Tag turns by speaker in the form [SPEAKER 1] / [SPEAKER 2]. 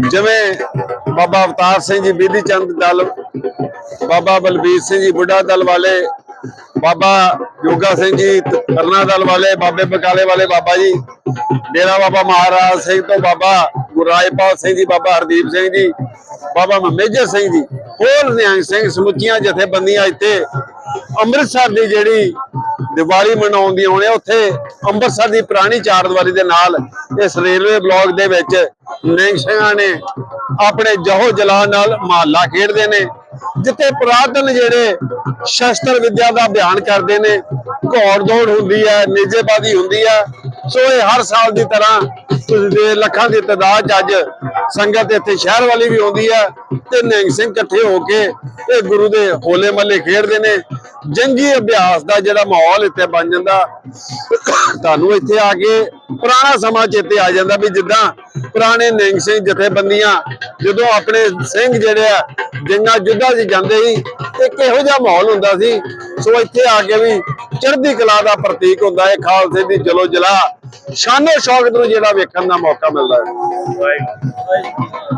[SPEAKER 1] ਜਿਵੇਂ ਬਾਬਾ ਅਵਤਾਰ ਸਿੰਘ ਜੀ ਬੀਦੀ ਚੰਦ ਦਲ, ਬਾਬਾ ਬਲਬੀਰ ਸਿੰਘ ਜੀ, ਬੁੱਢਾ ਦਲ ਵਾਲੇ, ਬਾਬਾ ਯੋਗਾ ਸਿੰਘ ਜੀ ਕਰਨਾ ਦਲ ਵਾਲੇ, ਬਾਬੇ ਬਕਾਲੇ ਵਾਲੇ ਬਾਬਾ ਜੀ, ਡੇਰਾ ਬਾਬਾ ਮਹਾਰਾਜ ਸਿੰਘ ਤੋਂ ਬਾਬਾ ਗੁਰਾਇਪਾਲ ਸਿੰਘ ਜੀ, ਬਾਬਾ ਹਰਦੀਪ ਸਿੰਘ ਜੀ, ਬਾਬਾ ਮੇਜਰ ਸਿੰਘ ਜੀ, ਹੋਰ ਨਿਹੰਗ ਸਿੰਘ ਸਮੁੱਚੀਆਂ ਜਥੇਬੰਦੀਆਂ ਇੱਥੇ ਅੰਮ੍ਰਿਤਸਰ ਦੀ ਜਿਹੜੀ ਦੀਵਾਲੀ ਮਨਾਉਣ ਦੀ ਆਉਣੇ ਉੱਥੇ ਅੰਮ੍ਰਿਤਸਰ ਦੀ ਪੁਰਾਣੀ ਚਾਰ ਦੀਵਾਰੀ ਦੇ ਨਾਲ ਇਸ ਰੇਲਵੇ ਬਲਾਕ ਦੇ ਵਿੱਚ ਨਿਹੰਗ ਸਿੰਘਾਂ ਨੇ ਆਪਣੇ ਜਹੋ ਜਲਾ ਨਾਲ ਮਹੱਲਾ ਖੇਡਦੇ ਨੇ, ਜਿੱਥੇ ਪੁਰਾਤਨ ਜਿਹੜੇ ਸ਼ਸਤਰ ਵਿਦਿਆ ਦਾ ਅਭਿਆਨ ਕਰਦੇ ਨੇ, ਘੋੜ ਦੌੜ ਹੁੰਦੀ ਹੈ ਨਿਜੇਬਾਜ਼ੀ ਹੁੰਦੀ ਹੈ ਸੋ ਇਹ ਹਰ ਸਾਲ ਦੀ ਤਰ੍ਹਾਂ ਤੁਸੀਂ ਦੇ ਲੱਖਾਂ ਦੀ ਤਾਦਾਦ 'ਚ ਅੱਜ ਸੰਗਤ ਇੱਥੇ ਸ਼ਹਿਰ ਵਾਲੀ ਵੀ ਆਉਂਦੀ ਹੈ ਤੇ ਨਿਹੰਗ ਸਿੰਘ ਇਕੱਠੇ ਹੋ ਕੇ ਇਹ ਗੁਰੂ ਦੇ ਹੋਲੇ ਮਹੱਲੇ ਖੇਡਦੇ ਨੇ। ਜੰਗੀ ਅਭਿਆਸ ਦਾ ਜਿਹੜਾ ਮਾਹੌਲ ਇੱਥੇ ਬਣ ਜਾਂਦਾ, ਤੁਹਾਨੂੰ ਇੱਥੇ ਆ ਕੇ ਪੁਰਾਣਾ ਸਮਾਂ ਚੇਤੇ ਆ ਜਾਂਦਾ ਵੀ ਜਿੱਦਾਂ ਪੁਰਾਣੇ ਨਿਹੰਗ ਸਿੰਘ ਜਥੇਬੰਦੀਆਂ ਜਦੋਂ ਆਪਣੇ ਸਿੰਘ ਜਿਹੜੇ ਆ ਜੰਗਾਂ ਜੁੱਧਾਂ 'ਚ ਜਾਂਦੇ ਸੀ, ਇੱਕ ਇਹੋ ਜਿਹਾ ਮਾਹੌਲ ਹੁੰਦਾ ਸੀ। ਸੋ ਇੱਥੇ ਆ ਕੇ ਵੀ ਚੜ੍ਹਦੀ ਕਲਾ ਦਾ ਪ੍ਰਤੀਕ ਹੁੰਦਾ ਹੈ, ਖਾਲਸੇ ਦੀ ਜਲੋ ਜਲਾ। ਸ਼ਾਨੋ ਸ਼ੌਕਤ ਨੂੰ ਜਿਹੜਾ ਵੇਖਣ ਦਾ ਮੌਕਾ ਮਿਲਦਾ ਹੈ।